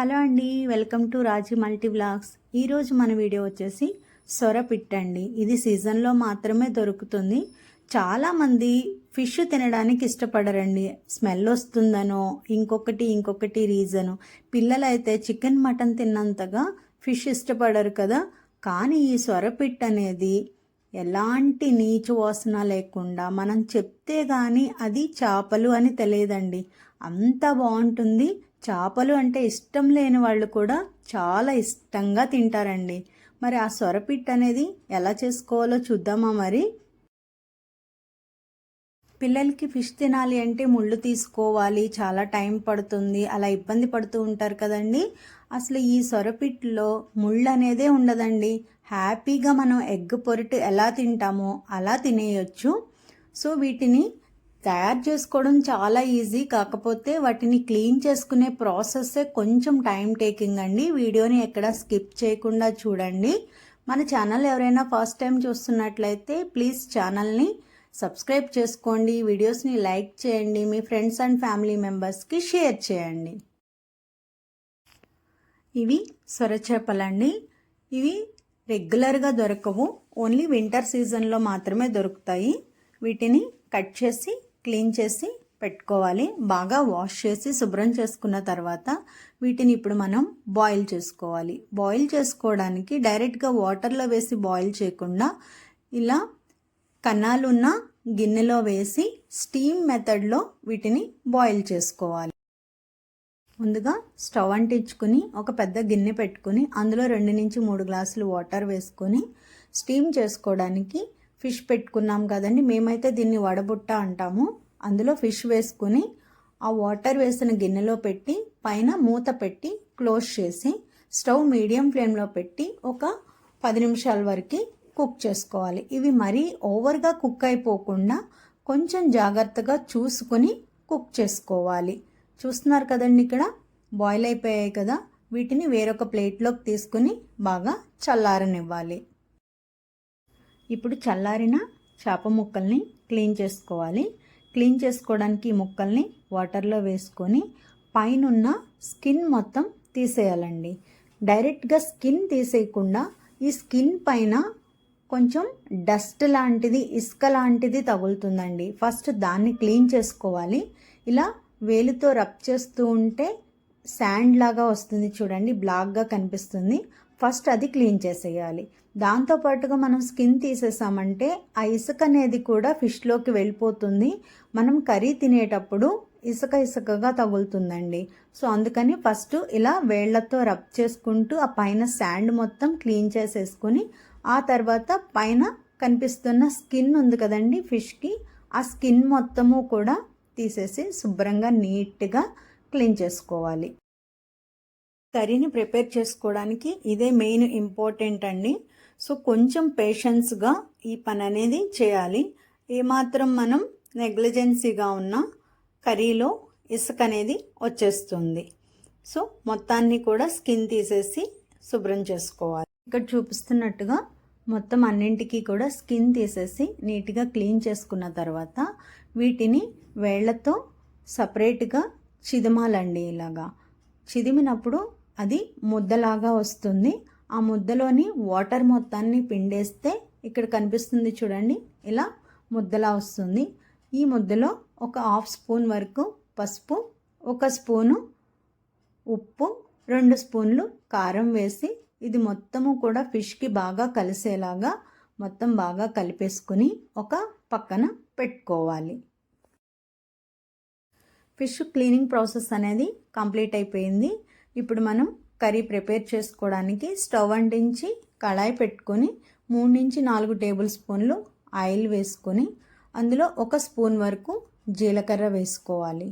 Hello అండి welcome to Raji multi blogs ఈరోజు మన వీడియో వచ్చేసి సొర పిట్టండి ఇది సీజన్లో మాత్రమే దొరుకుతుంది. చాలామంది ఫిష్ తినడానికి ఇష్టపడరండి. స్మెల్ వస్తుందనో ఇంకొకటి ఇంకొకటి రీజను పిల్లలైతే చికెన్ మటన్ తిన్నంతగా ఫిష్ ఇష్టపడరు కదా. కానీ ఈ సొరపిట్ అనేది ఎలాంటి నీచు వాసన లేకుండా మనం చెప్తే కానీ అది చేపలు అని తెలియదండి. అంత బాగుంటుంది. చేపలు అంటే ఇష్టం లేని వాళ్ళు కూడా చాలా ఇష్టంగా తింటారండి. మరి ఆ సొరపిట్ అనేది ఎలా చేసుకోవాలో చూద్దామా మరి? పిల్లలకి ఫిష్ తినాలి అంటే ముళ్ళు తీసుకోవాలి చాలా టైం పడుతుంది అలా ఇబ్బంది పడుతూ ఉంటారు కదండి. అసలు ఈ సొరపిట్లో ముళ్ళు అనేదే ఉండదండి. హ్యాపీగా మనం ఎగ్ పొరిటు ఎలా తింటామో అలా తినేయొచ్చు. సో వీటిని తయారు చేసుకోవడం చాలా ఈజీ. కాకపోతే వాటిని క్లీన్ చేసుకునే ప్రాసెస్సే కొంచెం టైం టేకింగ్ అండి. వీడియోని ఎక్కడ స్కిప్ చేయకుండా చూడండి. మన ఛానల్ ఎవరైనా ఫస్ట్ టైం చూస్తున్నట్లయితే ప్లీజ్ ఛానల్ని సబ్స్క్రైబ్ చేసుకోండి. వీడియోస్ని లైక్ చేయండి. మీ ఫ్రెండ్స్ అండ్ ఫ్యామిలీ మెంబర్స్కి షేర్ చేయండి. ఇవి సొరచేపలండి ఇవి రెగ్యులర్గా దొరకవు. ఓన్లీ వింటర్ సీజన్లో మాత్రమే దొరుకుతాయి. వీటిని కట్ చేసి క్లీన్ చేసి పెట్టుకోవాలి. బాగా వాష్ చేసి శుభ్రం చేసుకున్న తర్వాత వీటిని ఇప్పుడు మనం బాయిల్ చేసుకోవాలి. బాయిల్ చేసుకోవడానికి డైరెక్ట్గా వాటర్లో వేసి బాయిల్ చేయకుండా ఇలా కన్నాలున్న గిన్నెలో వేసి స్టీమ్ మెథడ్లో వీటిని బాయిల్ చేసుకోవాలి. ముందుగా స్టవ్ అంటించుకుని ఒక పెద్ద గిన్నె పెట్టుకుని అందులో రెండు నుంచి మూడు గ్లాసులు వాటర్ వేసుకొని స్టీమ్ చేసుకోవడానికి ఫిష్ పెట్టుకున్నాం కదండి మేమైతే దీన్ని వడబుట్ట అంటాము. అందులో ఫిష్ వేసుకుని ఆ వాటర్ వేసిన గిన్నెలో పెట్టి పైన మూత పెట్టి క్లోజ్ చేసి స్టవ్ మీడియం ఫ్లేమ్లో పెట్టి ఒక పది నిమిషాల వరకు కుక్ చేసుకోవాలి. ఇవి మరీ ఓవర్గా కుక్ అయిపోకుండా కొంచెం జాగ్రత్తగా చూసుకొని కుక్ చేసుకోవాలి. చూస్తున్నారు కదండి ఇక్కడ? బాయిల్ అయిపోయాయి కదా. వీటిని వేరొక ప్లేట్లోకి తీసుకుని బాగా చల్లారనివ్వాలి. ఇప్పుడు చల్లారిన చేప ముక్కల్ని క్లీన్ చేసుకోవాలి. క్లీన్ చేసుకోవడానికి ఈ ముక్కల్ని వాటర్లో వేసుకొని పైనున్న స్కిన్ మొత్తం తీసేయాలండి. డైరెక్ట్గా స్కిన్ తీసేయకుండా ఈ స్కిన్ పైన కొంచెం డస్ట్ లాంటిది ఇసుక లాంటిది తగులుతుందండి. ఫస్ట్ దాన్ని క్లీన్ చేసుకోవాలి. ఇలా వేలుతో రబ్ చేస్తూ ఉంటే శాండ్ లాగా వస్తుంది చూడండి బ్లాక్గా కనిపిస్తుంది. ఫస్ట్ అది క్లీన్ చేసేయాలి. దాంతోపాటుగా మనం స్కిన్ తీసేసామంటే ఆ ఇసుక అనేది కూడా ఫిష్లోకి వెళ్ళిపోతుంది. మనం కర్రీ తినేటప్పుడు ఇసుక ఇసుకగా తగులుతుందండి. సో అందుకని ఫస్ట్ ఇలా వేళ్ళతో రబ్ చేసుకుంటూ ఆ పైన శాండ్ మొత్తం క్లీన్ చేసేసుకుని ఆ తర్వాత పైన కనిపిస్తున్న స్కిన్ ఉంది కదండి ఫిష్కి ఆ స్కిన్ మొత్తము కూడా తీసేసి శుభ్రంగా నీట్గా క్లీన్ చేసుకోవాలి. కర్రీని ప్రిపేర్ చేసుకోవడానికి ఇదే మెయిన్ ఇంపార్టెంట్ అండి. సో కొంచెం పేషెన్స్గా ఈ పని అనేది చేయాలి. ఏమాత్రం మనం నెగ్లిజెన్సీగా ఉన్న కర్రీలో ఇసుక అనేది వచ్చేస్తుంది. సో మొత్తాన్ని కూడా స్కిన్ తీసేసి శుభ్రం చేసుకోవాలి. ఇక్కడ చూపిస్తున్నట్టుగా మొత్తం అన్నింటికి కూడా స్కిన్ తీసేసి నీట్గా క్లీన్ చేసుకున్న తర్వాత వీటిని వేళ్ళతో సపరేట్గా చిదమాలండి ఇలాగా. చిదిమినప్పుడు అది ముద్దలాగా వస్తుంది. ఆ ముద్దలోని వాటర్ మొత్తాన్ని పిండేస్తే ఇక్కడ కనిపిస్తుంది చూడండి. ఇలా ముద్దలా వస్తుంది. ఈ ముద్దలో ఒక హాఫ్ స్పూన్ వరకు పసుపు ఒక స్పూను ఉప్పు రెండు స్పూన్లు కారం వేసి ఇది మొత్తము కూడా ఫిష్కి బాగా కలిసేలాగా మొత్తం బాగా కలిపేసుకుని ఒక పక్కన పెట్టుకోవాలి. ఫిష్ క్లీనింగ్ ప్రాసెస్ అనేది కంప్లీట్ అయిపోయింది. ఇప్పుడు మనం కర్రీ ప్రిపేర్ చేసుకోవడానికి స్టవ్ అంటించి కళాయి పెట్టుకొని మూడు నుంచి నాలుగు టేబుల్ స్పూన్లు ఆయిల్ వేసుకొని అందులో ఒక స్పూన్ వరకు జీలకర్ర వేసుకోవాలి.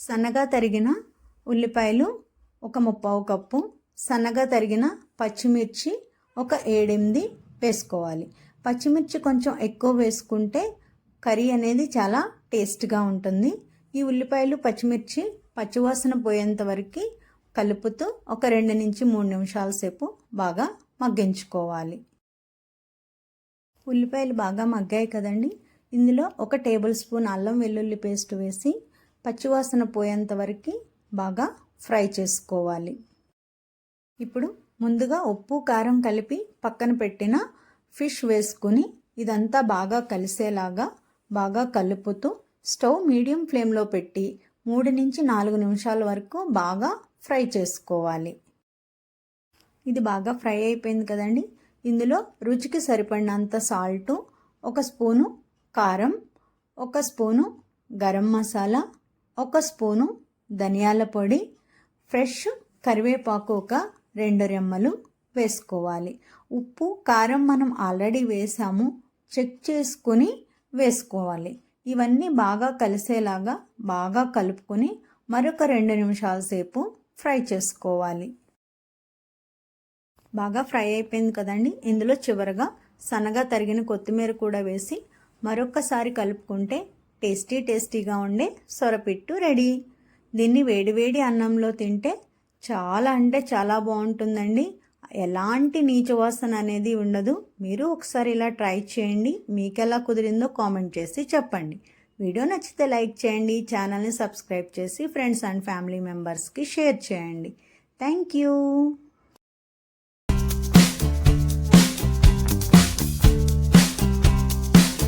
సన్నగా తరిగిన ఉల్లిపాయలు ఒక ముప్పావు కప్పు సన్నగా తరిగిన పచ్చిమిర్చి ఒక ఏడెనిమిది వేసుకోవాలి. పచ్చిమిర్చి కొంచెం ఎక్కువ వేసుకుంటే కర్రీ అనేది చాలా టేస్ట్గా ఉంటుంది. ఈ ఉల్లిపాయలు పచ్చిమిర్చి పచ్చివాసన పోయేంత వరకు కలుపుతూ ఒక రెండు నుంచి మూడు నిమిషాల సేపు బాగా మగ్గించుకోవాలి. ఉల్లిపాయలు బాగా మగ్గాయి కదండి. ఇందులో ఒక టేబుల్ స్పూన్ అల్లం వెల్లుల్లి పేస్ట్ వేసి పచ్చివాసన పోయేంత వరకు బాగా ఫ్రై చేసుకోవాలి. ఇప్పుడు ముందుగా ఉప్పు కారం కలిపి పక్కన పెట్టిన ఫిష్ వేసుకుని ఇదంతా బాగా కలిసేలాగా బాగా కలుపుతూ స్టవ్ మీడియం ఫ్లేమ్లో పెట్టి మూడు నుంచి నాలుగు నిమిషాల వరకు బాగా ఫ్రై చేసుకోవాలి. ఇది బాగా ఫ్రై అయిపోయింది కదండి. ఇందులో రుచికి సరిపడినంత సాల్టు ఒక స్పూను కారం ఒక స్పూను గరం మసాలా ఒక స్పూను ధనియాల పొడి ఫ్రెష్ కరివేపాకు ఒక రెండు రెమ్మలు వేసుకోవాలి. ఉప్పు కారం మనం ఆల్రెడీ వేసాము చెక్ చేసుకొని వేసుకోవాలి. ఇవన్నీ బాగా కలిసేలాగా బాగా కలుపుకొని మరొక రెండు నిమిషాల సేపు ఫ్రై చేసుకోవాలి. బాగా ఫ్రై అయిపోయింది కదండి. ఇందులో చివరగా సన్నగా తరిగిన కొత్తిమీర కూడా వేసి మరొక్కసారి కలుపుకుంటే టేస్టీ టేస్టీగా ఉండే సొరపిట్టు రెడీ. దీన్ని వేడివేడి అన్నంలో తింటే చాలా అంటే చాలా బాగుంటుందండి. ఎలాంటి నీచు వాసన అనేది ఉండదు. మీరు ఒకసారి ఇలా ట్రై చేయండి. మీకు ఎలా కుదిరిందో కామెంట్ చేసి చెప్పండి. వీడియో నచ్చితే లైక్ చేయండి. ఛానల్ని సబ్స్క్రైబ్ చేసి ఫ్రెండ్స్ అండ్ ఫ్యామిలీ మెంబర్స్కి షేర్ చేయండి. Thank you.